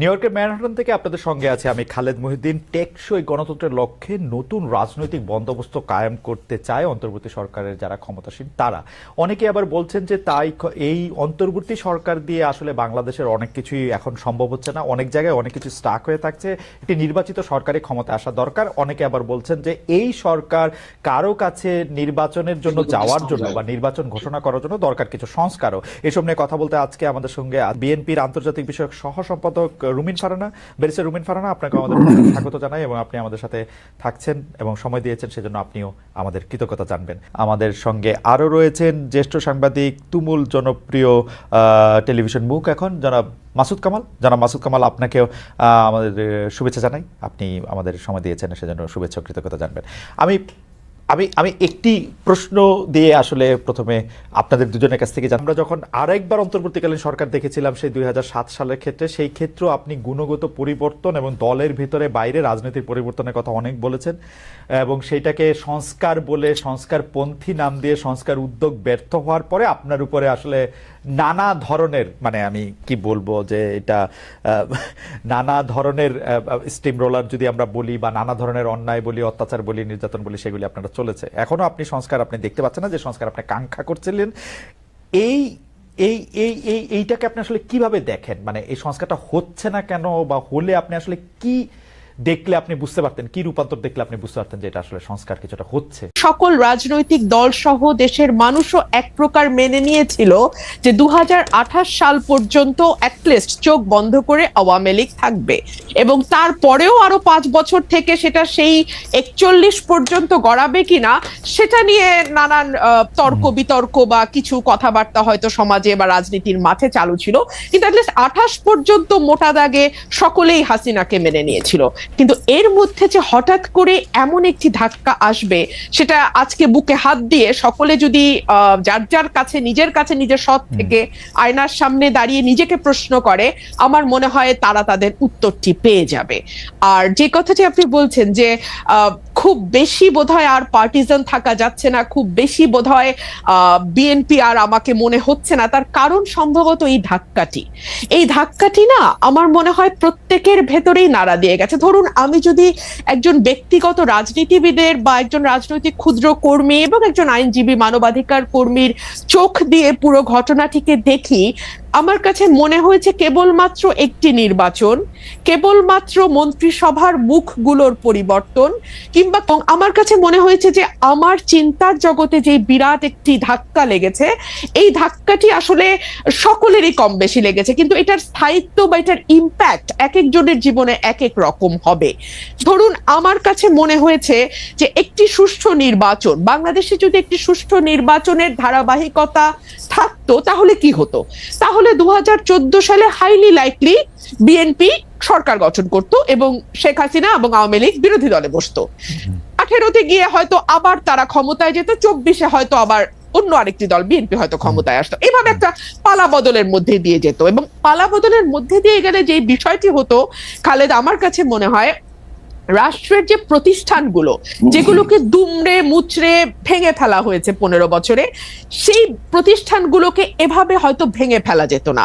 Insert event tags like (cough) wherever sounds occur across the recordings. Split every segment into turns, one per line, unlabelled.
New ইয়র্কের Manhattan থেকে আপনাদের সঙ্গে আছে আমি খালেদ মহিউদ্দিন। টেকসই গণতন্ত্রের লক্ষ্যে নতুন রাজনৈতিক বন্দোবস্ত কায়েম করতে চায় অন্তর্বর্তী সরকারের যারা ক্ষমতাসীন তারা। অনেকে আবার বলছেন যে তাই এই অন্তর্বর্তী সরকার দিয়ে আসলে বাংলাদেশের অনেক কিছুই এখন সম্ভব হচ্ছে না। অনেক জায়গায় অনেক কিছু স্টাক হয়ে থাকছে। একটি নির্বাচিত সরকারি ক্ষমতা আসা দরকার। অনেকে আবার বলছেন যে এই সরকার কারও কাছে নির্বাচনের জন্য যাওয়ার জন্য বা নির্বাচন ঘোষণা করার জন্য দরকার কিছু সংস্কারও। এসব নিয়ে কথা বলতে আজকে আমাদের সঙ্গে বিএনপির আন্তর্জাতিক বিষয়ক সহ সম্পাদক রুমিন ফারানা ব্যারিস্টার রুমিন ফারানা আপনাকে আমাদের (laughs) স্বাগত জানাই এবং আপনি আমাদের সাথে থাকছেন এবং সময় দিয়েছেন সেজন্য আপনিও আমাদের কৃতজ্ঞতা জানবেন। আমাদের সঙ্গে আরও রয়েছেন জ্যেষ্ঠ সাংবাদিক তুমুল জনপ্রিয় টেলিভিশন মুখ এখন জনাব মাসুদ কামাল। জনাব মাসুদ কামাল আপনাকেও আমাদের শুভেচ্ছা জানাই। আপনি আমাদের সময় দিয়েছেন সেজন্য শুভেচ্ছা কৃতজ্ঞতা জানবেন। আমি আমি আমি একটি প্রশ্ন দিয়ে আসলে প্রথমে আপনাদের দুজনের কাছ থেকে আমরা যখন আরেকবার অন্তর্বর্তীকালীন সরকার দেখেছিলাম সেই দুই হাজার সাত সালের ক্ষেত্রে, সেই ক্ষেত্রেও আপনি গুণগত পরিবর্তন এবং দলের ভিতরে বাইরে রাজনীতির পরিবর্তনের কথা অনেক বলেছেন এবং সেইটাকে সংস্কার বলে সংস্কারপন্থী নাম দিয়ে সংস্কার উদ্যোগ ব্যর্থ হওয়ার পরে আপনার উপরে আসলে নানা ধরনের মানে আমি কি বলব যে এটা নানা ধরনের স্টিম রোলার যদি আমরা বলি বা নানা ধরনের অন্যায় বলি, অত্যাচার বলি, নির্যাতন বলি, সেগুলি আপনারা চলেছে। এখনও আপনি সংস্কার আপনি দেখতে পাচ্ছেন না যে সংস্কার আপনি কাঙ্ক্ষা করছিলেন। এই এই এই এই, এইটাকে আপনি আসলে কীভাবে দেখেন? মানে এই সংস্কারটা হচ্ছে না কেন বা হলে আপনি আসলে কি দেখলে আপনি বুঝতে পারতেন কি রূপান্তর দেখলে আপনি বুঝতে পারতেন যে এটা আসলে সংস্কার কিছুটা হচ্ছে?
সকল রাজনৈতিক দল সহ দেশের মানুষও এক প্রকার মেনে নিয়েছিল যে দুহাজার আঠাশ সাল পর্যন্ত অ্যাটলিস্ট চোখ বন্ধ করে আওয়ামী লীগ থাকবে। এবং তারপরেও আরও পাঁচ বছর থেকে সেটা সেই একচল্লিশ পর্যন্ত গড়াবে কিনা সেটা নিয়ে নানান তর্ক বিতর্ক বা কিছু কথাবার্তা হয়তো সমাজে বা রাজনীতির মাঠে চালু ছিল। কিন্তু অ্যাটলিস্ট আঠাশ পর্যন্ত মোটা দাগে সকলেই হাসিনাকে মেনে নিয়েছিল। কিন্তু এর মধ্যে যে হঠাৎ করে এমন একটি ধাক্কা আসবে সেটা আজকে বুকে হাত দিয়ে সকলে যদি যার যার কাছে নিজের কাছে নিজের সৎ থেকে আয়নার সামনে দাঁড়িয়ে নিজেকে প্রশ্ন করে আমার মনে হয় তারা তাদের উত্তরটি পেয়ে যাবে। আর যে কথাটি আপনি বলছেন যে আহ, খুব বেশি বোধহয় আর পার্টিজান থাকা যাচ্ছে না খুব বেশি বোধহয় বিএনপি আর আমাকে মনে হচ্ছে না তার কারণ সম্ভবত এই ধাক্কাটি। এই ধাক্কাটি না আমার মনে হয় প্রত্যেকের ভেতরেই নাড়া দিয়ে গেছে। ধরুন, আমি যদি একজন ব্যক্তিগত রাজনীতিবিদের বা একজন রাজনৈতিক ক্ষুদ্র কর্মী এবং একজন আইনজীবী মানবাধিকার কর্মীর চোখ দিয়ে পুরো ঘটনাটিকে দেখি আমার কাছে মনে হয়েছে কেবলমাত্র একটি নির্বাচন, কেবলমাত্র মন্ত্রিসভার মুখগুলোর পরিবর্তন, কিংবা আমার কাছে মনে হয়েছে যে আমার চিন্তার জগতে যে বিরাট একটি ধাক্কা লেগেছে, এই ধাক্কাটি আসলে সকলেরই কম বেশি লেগেছে, কিন্তু এটার স্থায়িত্ব বা এটার ইম্প্যাক্ট এক একজনের জীবনে এক এক রকম হবে। ধরুন, আমার কাছে মনে হয়েছে যে একটি সুষ্ঠু নির্বাচন, বাংলাদেশে যদি একটি সুষ্ঠু নির্বাচনের ধারাবাহিকতা থাকতো, তাহলে কি হতো? তাহলে দু সালে হাইলি লাইকলি বিএনপি সরকার গঠন করত এবং শেখ হাসিনা এবং আওয়ামী লীগ বিরোধী দলে বসতো। আঠেরোতে গিয়ে হয়তো আবার তারা ক্ষমতায় যেত, চব্বিশে হয়তো আবার অন্য আরেকটি দল বিএনপি হয়তো ক্ষমতায় আসতো। এভাবে একটা পালা বদলের মধ্যে দিয়ে যেত এবং পালা বদলের মধ্যে দিয়ে গেলে যে বিষয়টি হতো, খালেদ, আমার কাছে মনে হয় রাষ্ট্রের যে প্রতিষ্ঠানগুলো যেগুলোকে দুমড়ে মুচড়ে ভেঙে ফেলা হয়েছে পনেরো বছরে সেই প্রতিষ্ঠানগুলোকে এভাবে হয়তো ভেঙে ফেলা যেত না।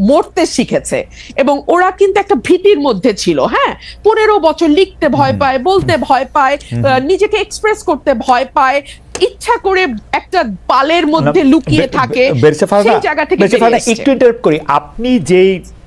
মরতে শিখেছে। এবং ওরা কিন্তু একটা ভীতির মধ্যে ছিল হ্যাঁ? পনেরো বছর লিখতে ভয় পায় বলতে ভয় পায় নিজেকে এক্সপ্রেস করতে ভয় পায় ইচ্ছা করে একটা পালের মধ্যে লুকিয়ে থাকে সেই জায়গা থেকে।
একটু ইন্টারাপ্ট করি। আপনি যেই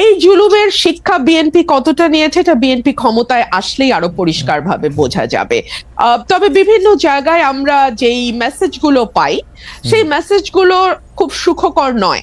এই জুলুমের শিক্ষা বিএনপি কতটা নিয়েছে এটা বিএনপি ক্ষমতায় আসলেই আরও পরিষ্কার ভাবে বোঝা যাবে। আহ, তবে বিভিন্ন জায়গায় আমরা যেই মেসেজগুলো পাই সেই মেসেজগুলো খুব সুখকর নয়।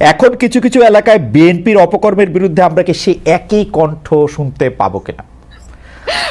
এখন কিছু কিছু এলাকায় বিএনপির অপকর্মের বিরুদ্ধে আমরা কি সে একই কণ্ঠ শুনতে পাবো কিনা?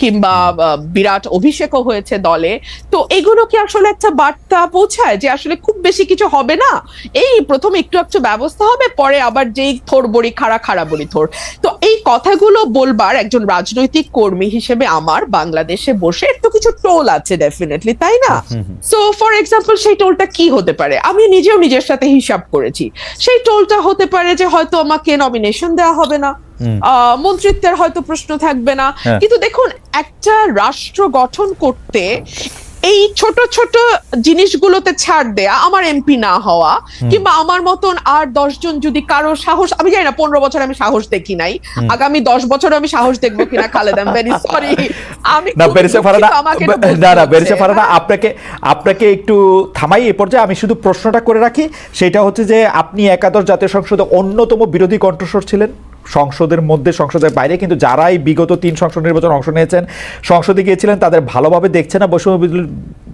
কিংবা বিরাট অভিষেকও হয়েছে দলে। তো এগুলো কি আসলে একটা বার্তা পৌঁছায় যে আসলে খুব বেশি কিছু হবে না? এই প্রথম একটু একটু ব্যবস্থা হবে পরে আবার যেই থোর বড়ি খাড়া খাড়া বড়ি থোর। তো এই কথাগুলো বলবার একজন রাজনৈতিক কর্মী হিসেবে আমার বাংলাদেশে বসে তো কিছু টোল আছে ডেফিনেটলি তাই না? সো ফর এক্সাম্পল সেই টোলটা কি হতে পারে? আমি নিজেও নিজের সাথে হিসাব করেছি। সেই টোলটা হতে পারে যে হয়তো আমাকে নমিনেশন দেওয়া হবে না। মন্ত্রিত্বের হয়তো প্রশ্ন থাকবে না।
হ্যাঁ।
কিন্তু দেখুন একটা রাষ্ট্র গঠন করতে এই ছোট ছোট জিনিসগুলোতে ছাড় দেয়া আমার এমপি না হওয়া কিংবা আমার মতন আর দশজন যদি কারও সাহস আমি জানি না পনেরো বছর আমি সাহস দেখি নাই। আগামী দশ বছর আমি সাহস দেখব কিনা খালেদ আম ভেরি সরি আমি
না বেরিসে
বলতে
না না বেরিসে ফারানা আপনাকে আপনাকে একটু থামাই এ পর্যায়ে আমি শুধু প্রশ্নটা করে রাখি সেটা হচ্ছে যে আপনি একাদশ জাতীয় সংসদে অন্যতম বিরোধী কণ্ঠস্বর ছিলেন? সংসদের মধ্যে, সংসদের বাইরে, কিন্তু যারাই বিগত তিন সংসদ নির্বাচন অংশ নিয়েছেন, সংসদে গিয়েছিলেন, তাদের ভালোভাবে দেখছে না বৈষম্য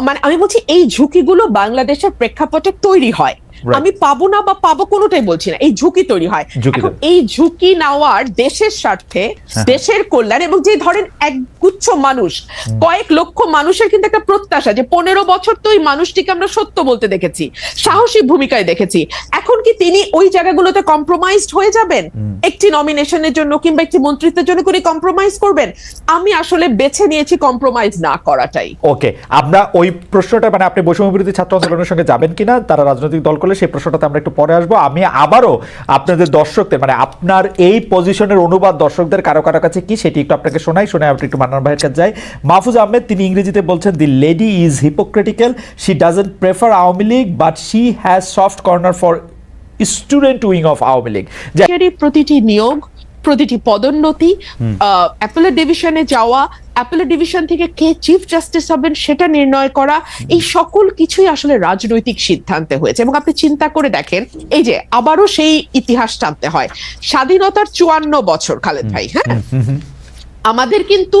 মানে আমি বলছি এই ঝুঁকিগুলো বাংলাদেশের প্রেক্ষাপটে তৈরি হয়. আমি পাবো না বা পাবো কোনোটাই বলছি না। এই ঝুঁকি তৈরি হয়। এখন এই ঝুঁকি নেওয়ার দেশের স্বার্থে
হ্যাঁ।
দেশের কল্যাণ এবং যে ধরেন এক গুচ্ছ মানুষ কয়েক লক্ষ মানুষের কিন্তু একটা প্রত্যাশা যে পনেরো বছর তো ওই মানুষটিকে আমরা সত্য বলতে দেখেছি সাহসী ভূমিকায় দেখেছি। এখন কি তিনি ওই জায়গাগুলোতে কম্প্রোমাইজড হয়ে যাবেন? একটি নমিনেশনের জন্য কিংবা একটি মন্ত্রিত্বের জন্য করে কম্প্রোমাইজ করবেন? আমি আসলে বেছে নিয়েছি কম্প্রোমাইজ না করাটাই।
ওকে আমরা ওই প্রশ্নটা মানে আপনি বৈষম্য বিরোধী ছাত্র আন্দোলনের সঙ্গে যাবেন কিনা তারা রাজনৈতিক দল করলে সেই প্রশ্নটাতে আমরা একটু পরে আসব। আমি আবারও আপনাদের দর্শকদের মানে আপনার এই পজিশনের অনুবাদ দর্শকদের কারও কারও কাছে কি সেটি একটু আপনাকে শোনাই, শুনে আপনি একটু মান্নান ভাইয়ের কাছে যাই। মাহফুজ আহমেদ, তিনি ইংরেজিতে বলছেন the lady is hypocritical she doesn't prefer Awami League but she has soft corner for student wing of Awami League.
প্রতিটি নিয়োগ প্রতিটি পদোন্নতি অ্যাপেলের ডিভিশনে যাওয়া অ্যাপেলের ডিভিশন থেকে কে চিফ জাস্টিস হবেন সেটা নির্ণয় করা এই সকল কিছুই আসলে রাজনৈতিক সিদ্ধান্তে হয়েছে। এবং আপনি চিন্তা করে দেখেন এই যে আবারও সেই ইতিহাস টানতে হয়। স্বাধীনতার চুয়ান্ন বছর খালেদ ভাই হ্যাঁ? আমাদের কিন্তু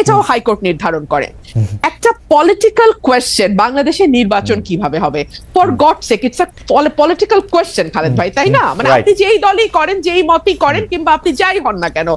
এটাও হাইকোর্ট নির্ধারণ করে। একটা পলিটিক্যাল কোয়েশ্চেন বাংলাদেশে নির্বাচন কীভাবে হবে? For God sake it's political question Khaled ভাই তাই না? মানে আপনি যেই দলই করেন যেই মতই করেন কিংবা আপনি যাই হন না কেন